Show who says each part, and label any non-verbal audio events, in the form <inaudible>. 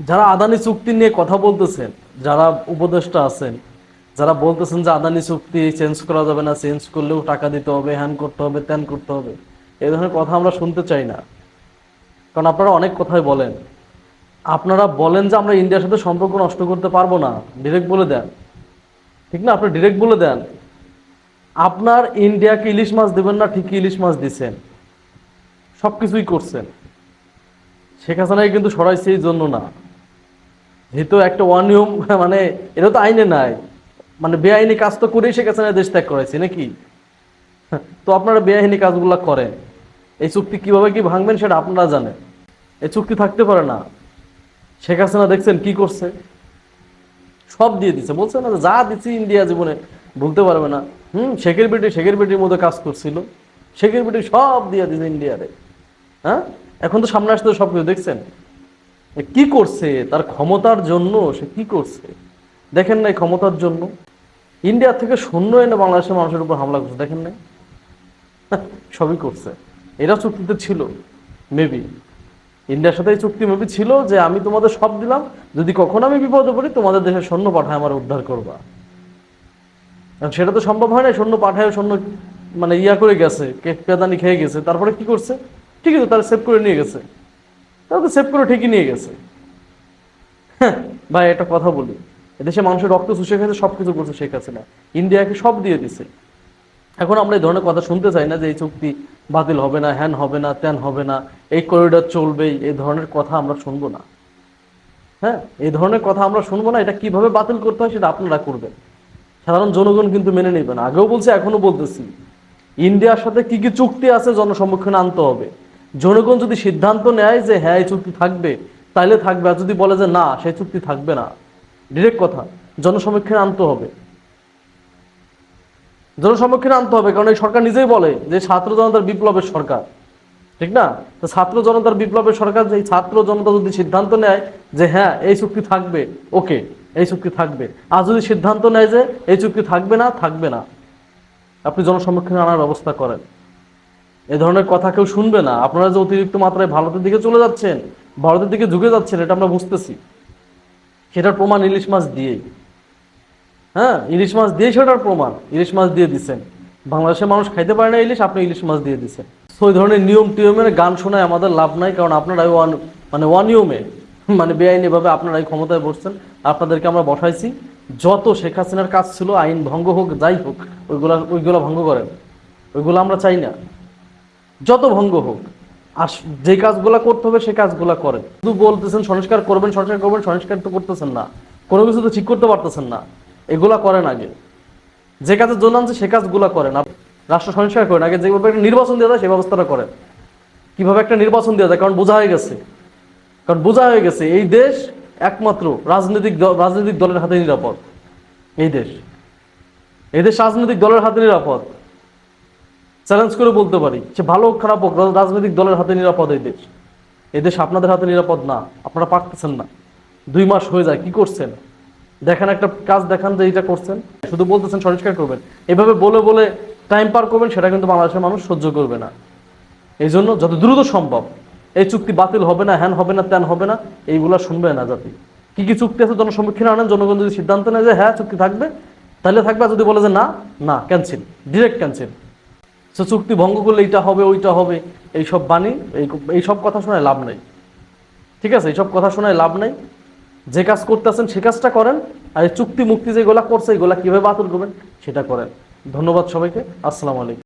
Speaker 1: যারা আদানি চুক্তি নিয়ে কথা বলতেছেন, যারা উপদেষ্টা আছেন, যারা বলতেছেন যে আদানি চুক্তি চেঞ্জ করা যাবে না চেঞ্জ করলেও টাকা দিতে হবে, হ্যান করতে হবে, ত্যান করতে হবে এই ধরনের কথা আমরা শুনতে চাই না। কারণ আপনারা অনেক কথাই বলেন। আপনারা বলেন যে আমরা ইন্ডিয়ার সাথে সম্পর্ক নষ্ট করতে পারব না ডিরেক্ট বলে দেন। ঠিক না? আপনি ডিরেক্ট বলে দেন। আপনার ইন্ডিয়াকে ইলিশ মাছ দেবেন না, ঠিকই ইলিশ মাছ দিচ্ছেন সব কিছুই করছেন। শেখ হাসিনাকে কিন্তু সরাইছে এই জন্য না। যেহেতু একটা অনিয়ম <laughs> মানে এটা তো আইনে নাই। মানে বেআইনি কাজ তো করেই শেখ হাসিনা দেশ ত্যাগ করাইছে নাকি? <laughs> তো আপনারা বেআইনি কাজগুলো করেন। এই চুক্তি কীভাবে কি ভাঙবেন সেটা আপনারা জানেন। এই চুক্তি থাকতে পারে না। শেখ হাসিনা দেখছেন কি করছে? সব দিয়ে দিছে। বলছে না যা দিচ্ছি ইন্ডিয়া জীবনে, ভুলতে পারবে না। হুম, শেখের বেটি শেখের বেটির মধ্যে কাজ করছিল। শেখের বেটি সব দিয়ে দিছে ইন্ডিয়ারে। হ্যাঁ? এখন তো সামনে আসতে সব কিছু দেখছেন। কি করছে? তার ক্ষমতার জন্য সে কি করছে? দেখেন নাই ক্ষমতার জন্য? ইন্ডিয়া থেকে শূন্য এনে বাংলাদেশের মানুষের উপর হামলা করছে, দেখেন নাই? <laughs> সবই করছে। এরা চুক্তিতে ছিল মেবি ইন্ডিয়ার সাথে এই চুক্তি মেবি ছিল যে আমি তোমাদের সব দিলাম, যদি কখনো আমি বিপদে পড়ি, তোমাদের দেশের সৈন্য পাঠায় আমার উদ্ধার করবা। সেটা তো সম্ভব হয় না সৈন্য পাঠায়, সৈন্য মানে ইয়া করে গেছে, পেদানি খেয়ে গেছে। তারপরে কি করছে? ঠিক আছে তারা সেভ করে নিয়ে গেছে। তারা তো সেভ করে ঠিকই নিয়ে গেছে। হ্যাঁ, ভাই একটা কথা বলি। এদেশে মানুষের রক্ত চুষে খেয়েছে সব কিছু করছে শেখ হাসিনা। ইন্ডিয়াকে সব দিয়ে দিছে। এখন আমরা এই ধরনের কথা শুনতে চাই না যে এই চুক্তি বাতিল হবে না হ্যান হবে না ত্যান হবে না এই করিডর চলবেই এই ধরনের কথা আমরা শুনব না। হ্যাঁ এই ধরনের কথা আমরা শুনব না এটা কীভাবে বাতিল করতে হয় সেটা আপনারা করবেন। সাধারণ জনগণ কিন্তু মেনে নেবেন আগেও বলছি এখনও বলতেছি। ইন্ডিয়ার সাথে কি কি চুক্তি আছে জনসম্মুখীনে আনতে হবে। জনগণ যদি সিদ্ধান্ত নেয় যে হ্যাঁ এই চুক্তি থাকবে, তাইলে থাকবে। আর যদি বলে যে না সেই চুক্তি থাকবে না। ডিরেক্ট কথা, জনসমক্ষে আনতে হবে। জনসম্মুখীনে আনতে হবে, কারণ এই সরকার নিজেই বলে যে ছাত্র জনতার বিপ্লবের সরকার। ঠিক না? তো ছাত্র জনতার বিপ্লবের সরকার, যে ছাত্র জনতা যদি সিদ্ধান্ত নেয় যে হ্যাঁ এই চুক্তি থাকবে, ওকে, এই চুক্তি থাকবে। আর যদি সিদ্ধান্ত নেয় যে এই চুক্তি থাকবে না থাকবে না। আপনি জনসমক্ষে আনার ব্যবস্থা করেন। এ ধরনের কথা কেউ শুনবে না। আপনারা যে অতিরিক্ত মাত্রায় ভারতের দিকে চলে যাচ্ছেন, ভারতের দিকে ঝুঁকে যাচ্ছেন, এটা আমরা বুঝতেছি। সেটার প্রমাণ ইলিশ মাছ দিয়েই। হ্যাঁ ইলিশ মাছ দিয়ে সেটার প্রমাণ। ইলিশ মাছ দিয়ে দিচ্ছেন বাংলাদেশের মানুষ খাইতে পারে না ইলিশ, আপনি ইলিশ মাছ দিয়ে দিচ্ছেন তো ওই ধরনের নিয়ম টিয়মের গান শোনায় আমাদের লাভ নাই, কারণ আপনারাই ওয়ান মানে অনিয়মে মানে বেআইনিভাবে আপনারাই ক্ষমতায় বসছেন। আপনাদেরকে আমরা বসাইছি, যত শেখ হাসিনার কাজ ছিল, আইন ভঙ্গ হোক, যাই হোক, ওইগুলা ওইগুলা ভঙ্গ করেন। ওইগুলো আমরা চাই না। যত ভঙ্গ হোক, আর যে কাজগুলো করতে হবে সেই কাজগুলো করেন। শুধু বলতেছেন সংস্কার করবেন সংস্কার করবেন, সংস্কার তো করতেছেন না। কোনো কিছু তো ঠিক করতে পারতেছেন না। এগুলা করেন আগে। যে কাজের জন্য আনছে, সে কাজগুলো করেন। রাষ্ট্র সংস্কার করেন। আগে যেভাবে একটা নির্বাচন দেওয়া যায় সেই ব্যবস্থাটা করেন। কীভাবে একটা নির্বাচন দেওয়া যায়? কারণ বোঝা হয়ে গেছে। কারণ বোঝা হয়ে গেছে, এই দেশ একমাত্র রাজনৈতিক দল- রাজনৈতিক দলের হাতে নিরাপদ। এই দেশ। এই দেশ রাজনৈতিক দলের হাতে নিরাপদ। চ্যালেঞ্জ করে বলতে পারি সে ভালো খারাপ হোক রাজনৈতিক দলের হাতে নিরাপদ এই দেশ। এই দেশ আপনাদের হাতে নিরাপদ না, আপনারা পারতেছেন না। দুই মাস হয়ে যায়, কি করছেন? দেখেন একটা কাজ দেখান যে এটা করছেন। শুধু বলতেছেন সংস্কার করবেন। এভাবে বলে বলে টাইম পার করবেন, সেটা কিন্তু বাংলাদেশের মানুষ সহ্য করবে না। এই জন্য যত দ্রুত সম্ভব, এই চুক্তি বাতিল হবে না, হ্যান হবে না, ত্যান হবে না, এইগুলা শুনবে না জাতি। কি কি চুক্তি আছে জনসম্মুখীনে আনেন, জনগণ যদি সিদ্ধান্ত নেয় যে হ্যাঁ চুক্তি থাকবে, তাহলে থাকবে যদি বলে যে না না ক্যান্সেল ডিরেক্ট ক্যান্সেল সে চুক্তি ভঙ্গ করলে এইটা হবে, ওইটা হবে। এইসব বাণী, এই এইসব কথা শোনায় লাভ নেই। ঠিক আছে? এইসব কথা শোনায় লাভ নেই। যে কাজ করতেছেন সে কাজটা করেন, আর চুক্তি মুক্তি যেগুলা করছে, এগুলা কীভাবে বাতিল করবেন, সেটা করেন। ধন্যবাদ সবাইকে। আসসালামু আলাইকুম।